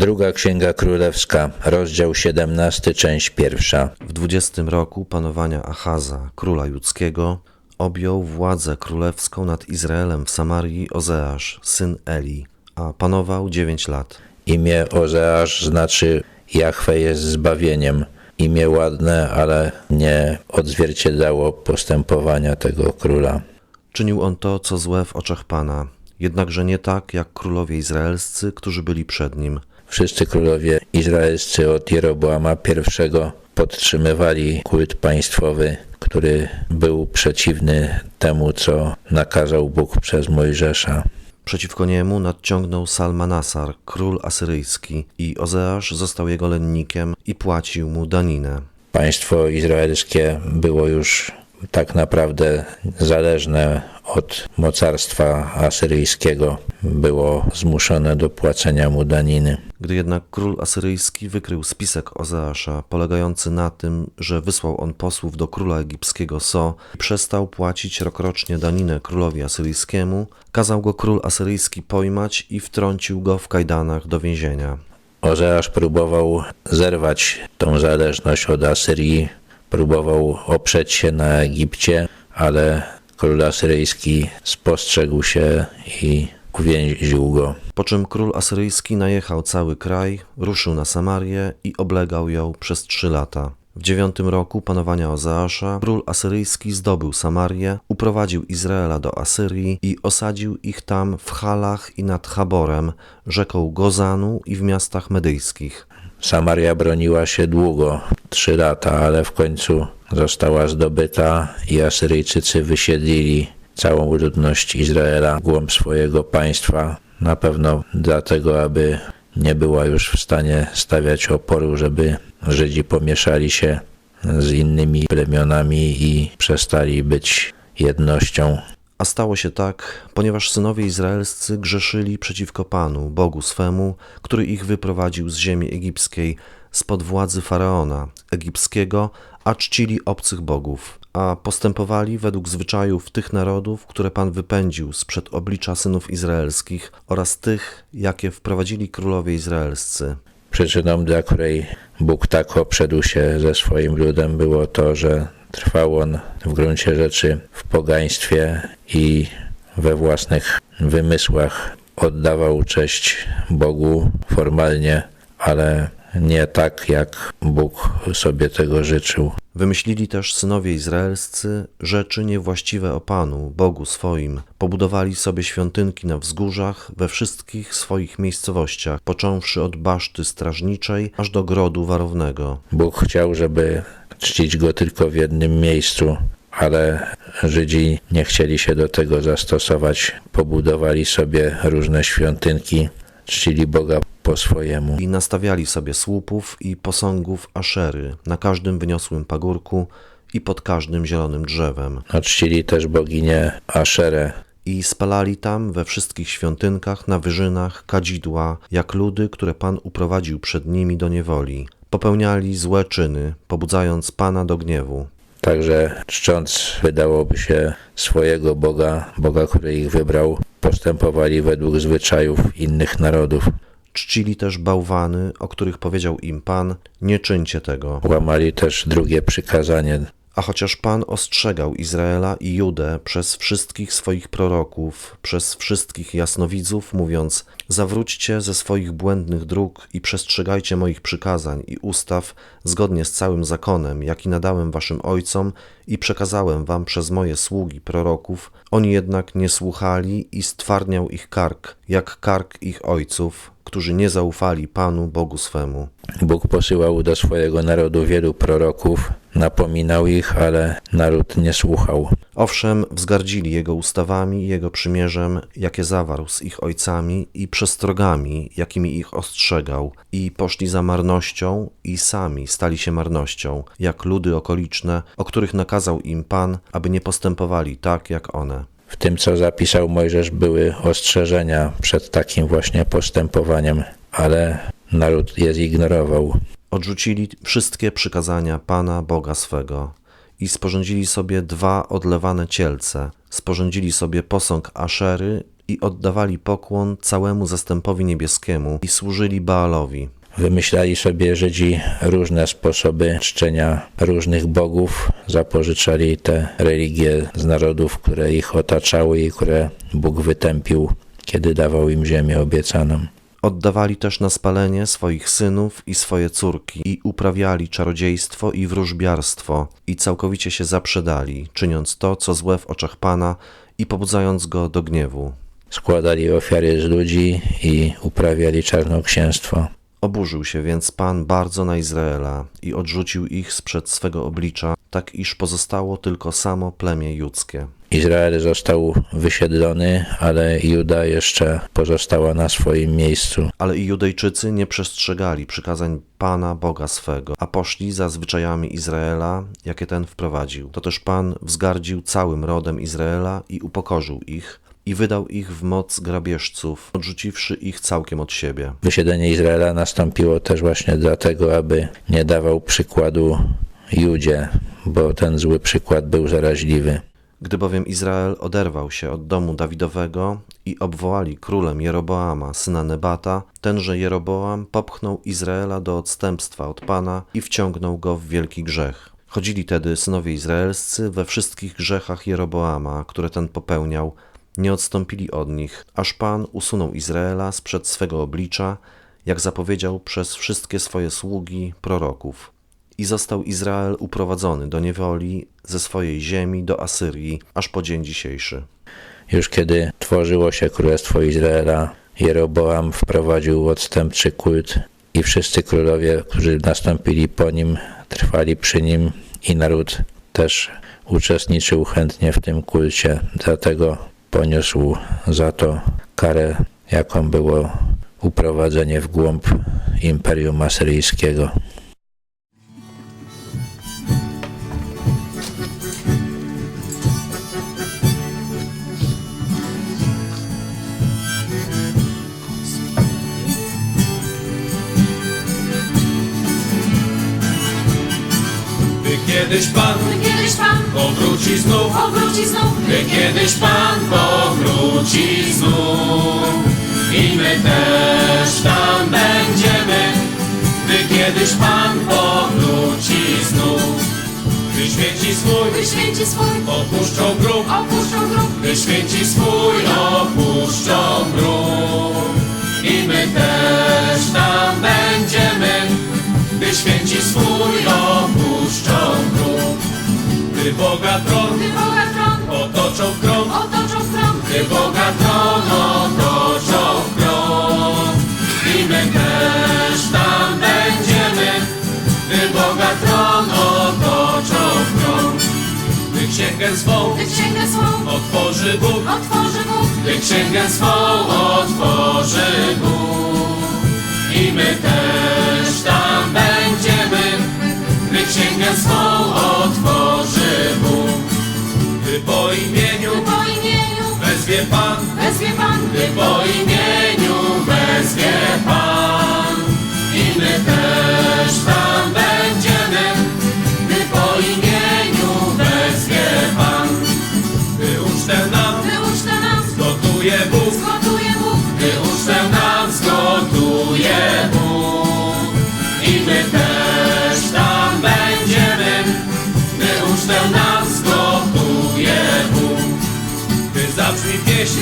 Druga Księga Królewska, rozdział 17, część pierwsza. W dwudziestym roku panowania Achaza, króla judzkiego, objął władzę królewską nad Izraelem w Samarii Ozeasz, syn Eli, a panował dziewięć lat. Imię Ozeasz znaczy Jahwe jest zbawieniem. Imię ładne, ale nie odzwierciedlało postępowania tego króla. Czynił on to, co złe w oczach Pana, jednakże nie tak, jak królowie izraelscy, którzy byli przed nim. Wszyscy królowie izraelscy od Jeroboama I podtrzymywali kult państwowy, który był przeciwny temu, co nakazał Bóg przez Mojżesza. Przeciwko niemu nadciągnął Salmanasar, król asyryjski, i Ozeasz został jego lennikiem i płacił mu daninę. Państwo izraelskie było już tak naprawdę zależne od mocarstwa asyryjskiego. Było zmuszone do płacenia mu daniny. Gdy jednak król asyryjski wykrył spisek Ozeasza, polegający na tym, że wysłał on posłów do króla egipskiego So i przestał płacić rokrocznie daninę królowi asyryjskiemu, kazał go król asyryjski pojmać i wtrącił go w kajdanach do więzienia. Ozeasz próbował zerwać tą zależność od Asyrii, próbował oprzeć się na Egipcie, ale król asyryjski spostrzegł się i uwięził go. Po czym król asyryjski najechał cały kraj, ruszył na Samarię i oblegał ją przez trzy lata. W dziewiątym roku panowania Ozeasza król asyryjski zdobył Samarię, uprowadził Izraela do Asyrii i osadził ich tam w Halach i nad Chaborem, rzeką Gozanu i w miastach medyjskich. Samaria broniła się długo, trzy lata, ale w końcu została zdobyta i Asyryjczycy wysiedlili całą ludność Izraela głąb swojego państwa. Na pewno dlatego, aby nie była już w stanie stawiać oporu, żeby Żydzi pomieszali się z innymi plemionami i przestali być jednością. A stało się tak, ponieważ synowie izraelscy grzeszyli przeciwko Panu, Bogu swemu, który ich wyprowadził z ziemi egipskiej, spod władzy faraona egipskiego, a czcili obcych bogów, a postępowali według zwyczajów tych narodów, które Pan wypędził sprzed oblicza synów izraelskich oraz tych, jakie wprowadzili królowie izraelscy. Przyczyną, dla której Bóg tak obszedł się ze swoim ludem, było to, że trwał on w gruncie rzeczy w pogaństwie i we własnych wymysłach oddawał cześć Bogu formalnie, ale nie tak, jak Bóg sobie tego życzył. Wymyślili też synowie izraelscy rzeczy niewłaściwe o Panu, Bogu swoim. Pobudowali sobie świątynki na wzgórzach we wszystkich swoich miejscowościach, począwszy od baszty strażniczej aż do grodu warownego. Bóg chciał, żeby czcić go tylko w jednym miejscu, ale Żydzi nie chcieli się do tego zastosować. Pobudowali sobie różne świątynki, czcili Boga po swojemu. I nastawiali sobie słupów i posągów Aszery na każdym wyniosłym pagórku i pod każdym zielonym drzewem. No, czcili też boginię Aszerę. I spalali tam we wszystkich świątynkach na wyżynach kadzidła, jak ludy, które Pan uprowadził przed nimi do niewoli. Popełniali złe czyny, pobudzając Pana do gniewu. Także czcząc, wydałoby się swojego Boga, Boga, który ich wybrał, postępowali według zwyczajów innych narodów. Czcili też bałwany, o których powiedział im Pan: Nie czyńcie tego. Łamali też drugie przykazanie. A chociaż Pan ostrzegał Izraela i Judę przez wszystkich swoich proroków, przez wszystkich jasnowidzów, mówiąc: Zawróćcie ze swoich błędnych dróg i przestrzegajcie moich przykazań i ustaw zgodnie z całym zakonem, jaki nadałem waszym ojcom i przekazałem wam przez moje sługi proroków, oni jednak nie słuchali i stwarniał ich kark, jak kark ich ojców, którzy nie zaufali Panu Bogu swemu. Bóg posyłał do swojego narodu wielu proroków, napominał ich, ale naród nie słuchał. Owszem, wzgardzili Jego ustawami i Jego przymierzem, jakie zawarł z ich ojcami i przestrogami, jakimi ich ostrzegał, i poszli za marnością i sami stali się marnością, jak ludy okoliczne, o których nakazał im Pan, aby nie postępowali tak, jak one. W tym, co zapisał Mojżesz, były ostrzeżenia przed takim właśnie postępowaniem, ale naród je zignorował. Odrzucili wszystkie przykazania Pana Boga swego i sporządzili sobie dwa odlewane cielce. Sporządzili sobie posąg Aszery i oddawali pokłon całemu zastępowi niebieskiemu i służyli Baalowi. Wymyślali sobie Żydzi różne sposoby czczenia różnych bogów, zapożyczali te religie z narodów, które ich otaczały i które Bóg wytępił, kiedy dawał im ziemię obiecaną. Oddawali też na spalenie swoich synów i swoje córki i uprawiali czarodziejstwo i wróżbiarstwo i całkowicie się zaprzedali, czyniąc to, co złe w oczach Pana i pobudzając go do gniewu. Składali ofiary z ludzi i uprawiali czarnoksięstwo. Oburzył się więc Pan bardzo na Izraela i odrzucił ich sprzed swego oblicza, tak iż pozostało tylko samo plemię judzkie. Izrael został wysiedlony, ale Juda jeszcze pozostała na swoim miejscu. Ale i Judejczycy nie przestrzegali przykazań Pana Boga swego, a poszli za zwyczajami Izraela, jakie ten wprowadził. To też Pan wzgardził całym rodem Izraela i upokorzył ich, i wydał ich w moc grabieżców, odrzuciwszy ich całkiem od siebie. Wysiedlenie Izraela nastąpiło też właśnie dlatego, aby nie dawał przykładu Judzie, bo ten zły przykład był zaraźliwy. Gdy bowiem Izrael oderwał się od domu Dawidowego i obwołali królem Jeroboama, syna Nebata, tenże Jeroboam popchnął Izraela do odstępstwa od Pana i wciągnął go w wielki grzech. Chodzili tedy synowie izraelscy we wszystkich grzechach Jeroboama, które ten popełniał, nie odstąpili od nich, aż Pan usunął Izraela sprzed swego oblicza, jak zapowiedział przez wszystkie swoje sługi proroków. I został Izrael uprowadzony do niewoli ze swojej ziemi do Asyrii, aż po dzień dzisiejszy. Już kiedy tworzyło się Królestwo Izraela, Jeroboam wprowadził odstępczy kult i wszyscy królowie, którzy nastąpili po nim, trwali przy nim i naród też uczestniczył chętnie w tym kulcie, dlatego poniósł za to karę, jaką było uprowadzenie w głąb Imperium Asyryjskiego. Kiedyś Pan Gdy kiedyś Pan powróci znów, powróci znów, gdy kiedyś Pan powróci znów. I my też tam będziemy, gdy kiedyś Pan powróci znów. Gdy święci swój gdy święci swój opuszczą grób, opuszczą grób, gdy święci swój opuszczą grób. I my też tam będziemy, gdy święci swój. Gdy Boga tron. Gdy Boga tron. Otoczą w krąg, otoczą w gdy Boga tron otoczą w krąg. I my też tam będziemy, gdy Boga tron otoczą w krąg. Gdy księgę swą gdy księgę swą otworzy Bóg, otworzy Bóg, gdy księgę swą otworzy Bóg. I my też tam będziemy, gdy księgę swą wezwie Pan, Gdy po imieniu wezwie Pan. I my też tam będziemy Gdy po imieniu wezwie Pan. Gdy ucztę nam, Gdy ucztę nam Zgotuje Bóg, zgotuje Bóg. Gdy ucztę nam zgotuje Bóg. I my też tam będziemy Gdy ucztę nam zgotuje Bóg. Gdy zabrzmi pieśń